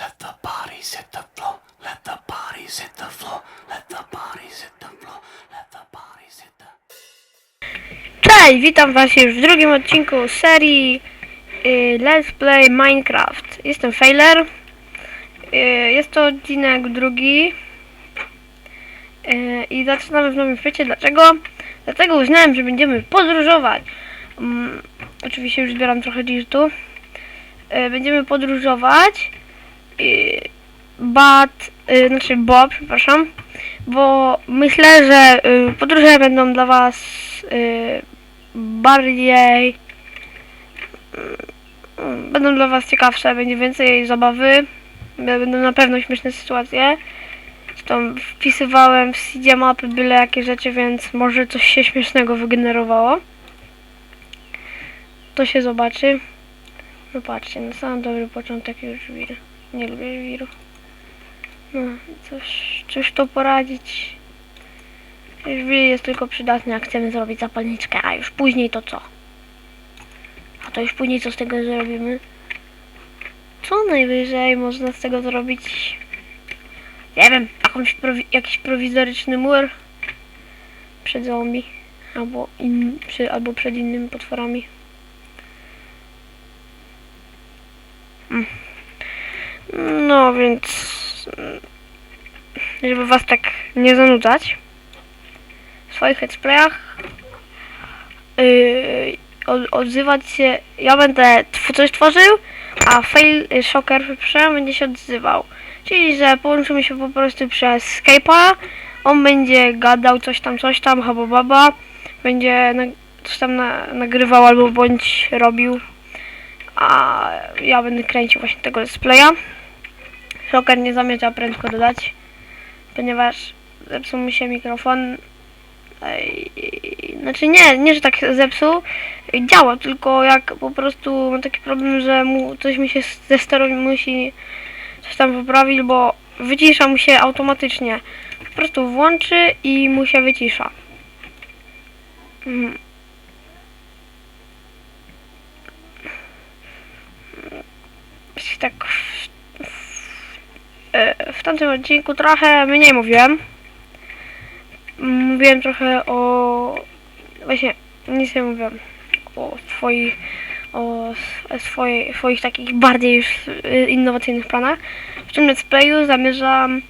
Let the bodies hit the floor. Let the bodies hit the floor. Let the bodies hit the floor. Let the bodies hit the. Cześć, witam was już w drugim odcinku serii y, Let's Play Minecraft. Jestem Failer. Y, jest to odcinek drugi. Y, I zaczynamy w nowym świecie. Dlaczego? Dlatego uznałem, że będziemy podróżować. Mm, oczywiście już zbieram trochę dirtu. Y, będziemy podróżować. Y, but, y, znaczy Bo, przepraszam. Bo myślę, że y, podróże będą dla was bardziej będą dla was ciekawsze, będzie więcej zabawy, będą na pewno śmieszne sytuacje. Zresztą wpisywałem w Seedzie mapy byle jakie rzeczy, więc może coś się śmiesznego wygenerowało. To się zobaczy. Patrzcie, na sam dobry początek już żwir. Nie lubię żwiru. No, cóż, cóż to poradzić. Żwir jest tylko przydatny, jak chcemy zrobić zapalniczkę, a już później to co? A to już później co z tego zrobimy? Co najwyżej można z tego zrobić? Nie wiem, jakąś prowi- jakiś prowizoryczny mur przed zombie. Albo, in, przy, albo przed innymi potworami. Mm. No więc, żeby was tak nie zanudzać w swoich let's yy, od, odzywać się, ja będę tw- coś tworzył, a fail y, shocker będzie się odzywał. Czyli, że połączymy się po prostu przez Skype'a, on będzie gadał coś tam, coś tam, haba baba, będzie coś tam na, nagrywał albo bądź robił, a ja będę kręcił właśnie tego let's playa. Shocker nie zamierza prędko dodać, ponieważ zepsuł mi się mikrofon. Znaczy nie, nie, że tak zepsuł, działa, tylko jak po prostu mam taki problem, że mu coś mi się ze sterowni musi coś tam poprawić, bo wycisza mu się automatycznie. Po prostu włączy i mu się wycisza. Mhm. Tak w tamtym odcinku trochę mniej mówiłem. Mówiłem trochę o... Właśnie, nic nie mówiłem. O swoich... O s- swojej, swoich takich bardziej już y, innowacyjnych planach. W tym let's playu zamierzam y,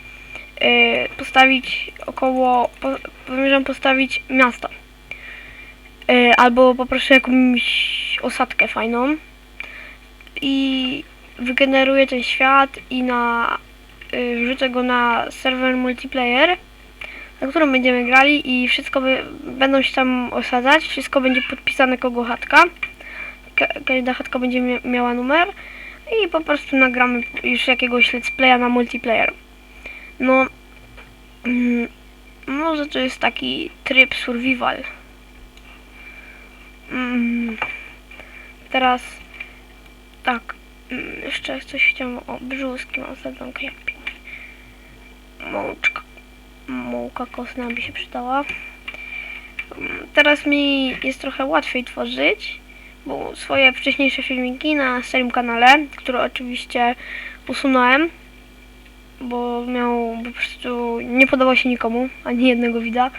postawić około... Po, zamierzam postawić miasto. Y, albo poproszę jakąś osadkę fajną. I wygeneruję ten świat i na... Y, wrzucę go na serwer multiplayer na którą będziemy grali i wszystko by, będą się tam osadzać, wszystko będzie podpisane kogo chatka. Ka każda chatka będzie mia miała numer i po prostu nagramy już jakiegoś let's playa na multiplayer. No, mm, może to jest taki tryb survival. Mm, teraz tak, mm, jeszcze coś chciałam o brzuski, mam sadzonkę jak Mączka mułka kostna by się przydała. Teraz mi jest trochę łatwiej tworzyć, bo swoje wcześniejsze filmiki na starym kanale, które oczywiście usunąłem, bo miał po prostu nie podobał się nikomu, ani jednego widza,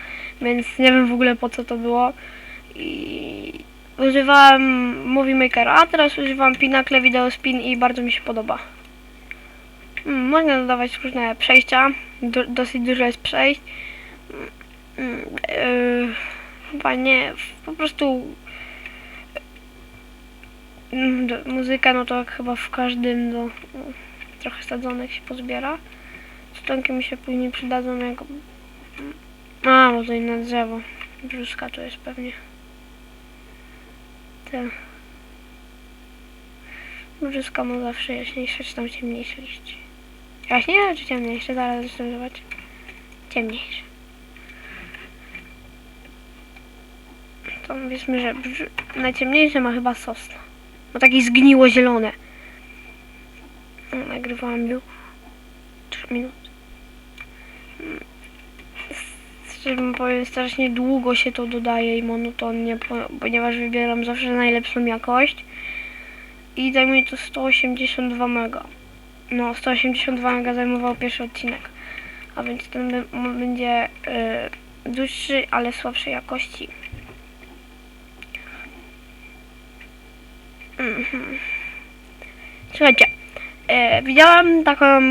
więc nie wiem w ogóle po co to było. I używałem Movie Makera, a teraz używam Pinnacle Video Spin i bardzo mi się podoba. Mm, Można dodawać różne przejścia. Do, dosyć dużo jest przejść. Yy, chyba nie. Po prostu do, muzyka, no to chyba w każdym do, trochę sadzonek się pozbiera. Stonki mi się później przydadzą jak... A, bo to inne drzewo. Brzuska to jest pewnie. Te. Brzuska ma zawsze jaśniejsze, czy tam ciemniejsze liście. Jaśnie czy ciemniejsze? Zaraz zresztą zobaczyć. Ciemniejsze. To powiedzmy, że najciemniejsze ma chyba sosna. Bo takie zgniło zielone. Nagrywałam już 3 minuty. Mm. Szczerze powiem, strasznie długo się to dodaje i monotonnie, po- ponieważ wybieram zawsze najlepszą jakość. I zajmuje to 182 mega. No 182 mega zajmował pierwszy odcinek. A więc ten będzie y, dłuższy, ale słabszej jakości. Mhm. Słuchajcie, e, widziałam taką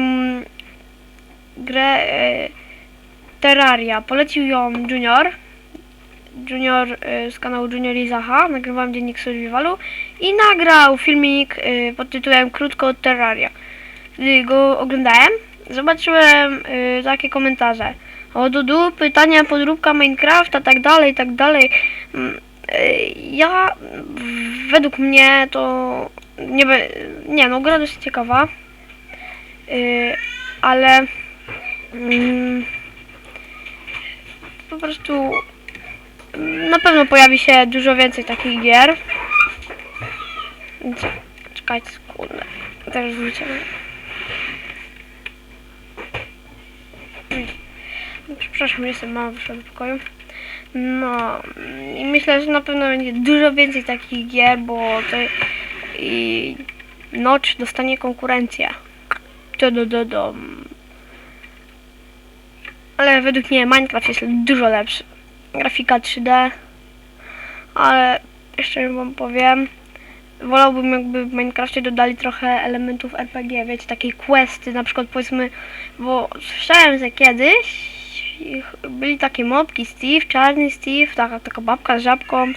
grę e, Terraria. Polecił ją Junior. Junior e, z kanału Junior i Zaha. Nagrywałem dziennik survivalu i nagrał filmik e, pod tytułem Krótko od Terraria. Go oglądałem, zobaczyłem e, takie komentarze. O Dudu, pytania, podróbka Minecrafta, tak dalej, tak dalej. Mm, e, Ja, według mnie to nie, nie no, gra dość ciekawa, Yy, ale mm, po prostu mm, na pewno pojawi się dużo więcej takich gier. Czekajcie sekundę, teraz wrócimy. Przepraszam, jestem mała, wyszła do pokoju. No i myślę, że na pewno będzie dużo więcej takich gier, bo to i Notch dostanie konkurencję. To do, do, do. Ale według mnie Minecraft jest dużo lepszy. Grafika 3D. Ale jeszcze wam powiem. Wolałbym jakby w Minecrafcie dodali trochę elementów RPG, wiecie, takiej questy, na przykład powiedzmy, bo słyszałem, że kiedyś byli takie mobki, Steve, czarny Steve, taka, taka babka z żabką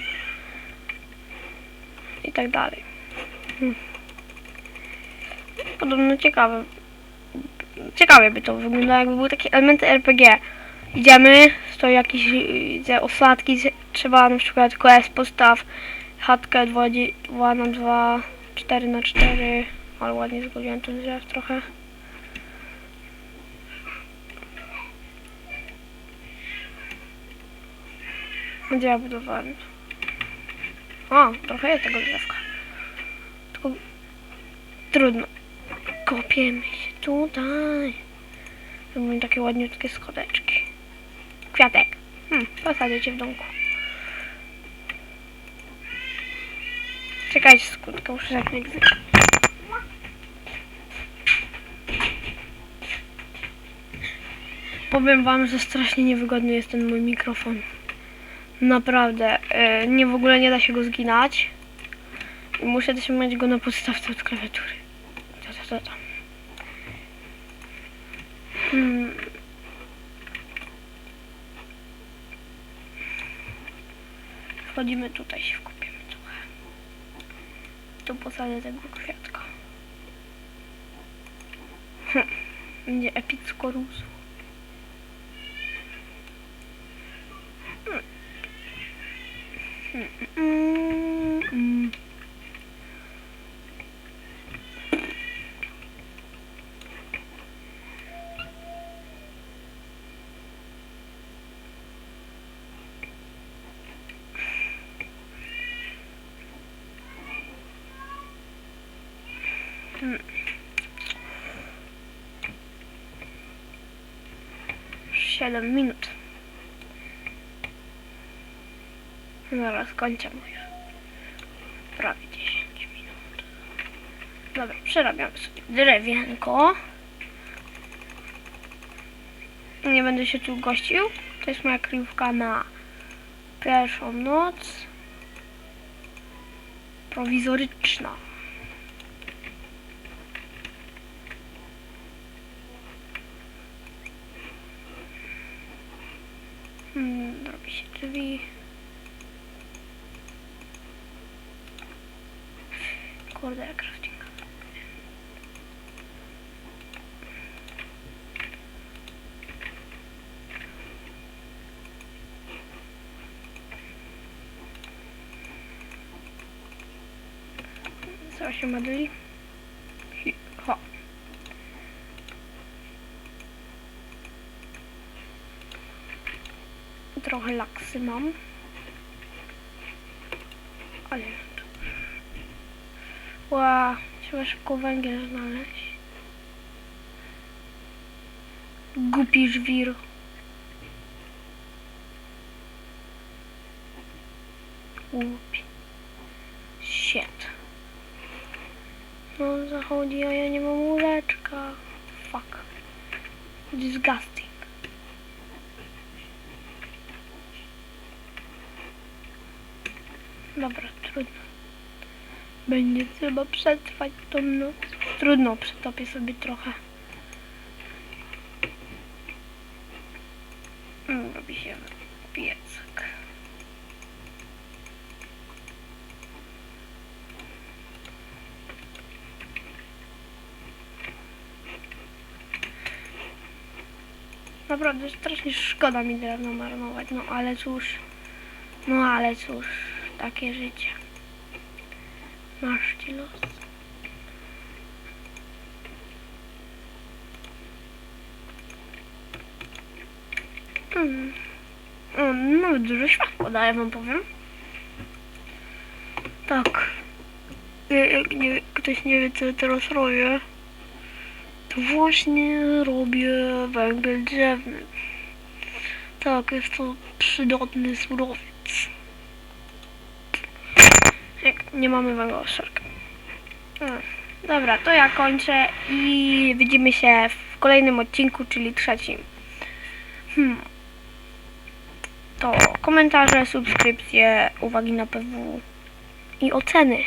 i tak dalej. Hmm. Podobno ciekawe. Ciekawie by to wyglądało, jakby były takie elementy RPG. Idziemy, stoi jakieś y, te osadki, trzeba na przykład quest, postaw chatkę 2 na 2, 4 na 4, ale ładnie zgoliłem ten drzew trochę. Gdzie ja budowałem? O, trochę jest tego drzewka. Tylko trudno. Kopiemy się tutaj. Robimy takie ładniutkie schodeczki. Kwiatek. Hmm, posadzę cię w domku. Czekajcie skutkę, muszę zakryć. Powiem wam, że strasznie niewygodny jest ten mój mikrofon. Naprawdę. e, nie w ogóle nie da się go zginać. I muszę trzymać go na podstawce od klawiatury. To, to, to, to. Hmm. Wchodzimy tutaj, się wkupiemy trochę. Tu posadzę tego kwiatka. Hm. Będzie epicko rósł. Mm, mm. Mm. Siedem minut. Zaraz kończymy już. Prawie 10 minut. Dobra, przerabiamy sobie drewienko. Nie będę się tu gościł. To jest moja kryjówka na pierwszą noc. Prowizoryczna. Hmm, robi się drzwi. Kurde, crafting. Co się modeli? Hi- Ho. Trochę laksy mam. Ale Ła, trzeba szybko węgiel znaleźć. Głupi żwir. Głupi. Shit. No zachodzi, a ja nie mam łóżeczka. disgusting. Dobra, trudno. Będzie trzeba przetrwać tą noc. Trudno, przetopię sobie trochę. Mm, Robi się piecek. Naprawdę strasznie szkoda mi drewno marnować, no ale cóż. No ale cóż, takie życie. Masz ci los. Mm. O, no dużo światła daje wam powiem. Tak. Ja- Jak nie, ktoś nie wie co teraz robię, to właśnie robię węgiel drzewny. Tak, jest to przydatny surowiec. Nie mamy węgloszarka. Mm. Dobra, to ja kończę i widzimy się w kolejnym odcinku, czyli trzecim. Hmm. To komentarze, subskrypcje, uwagi na PW i oceny.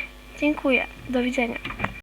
Dziękuję. Do widzenia.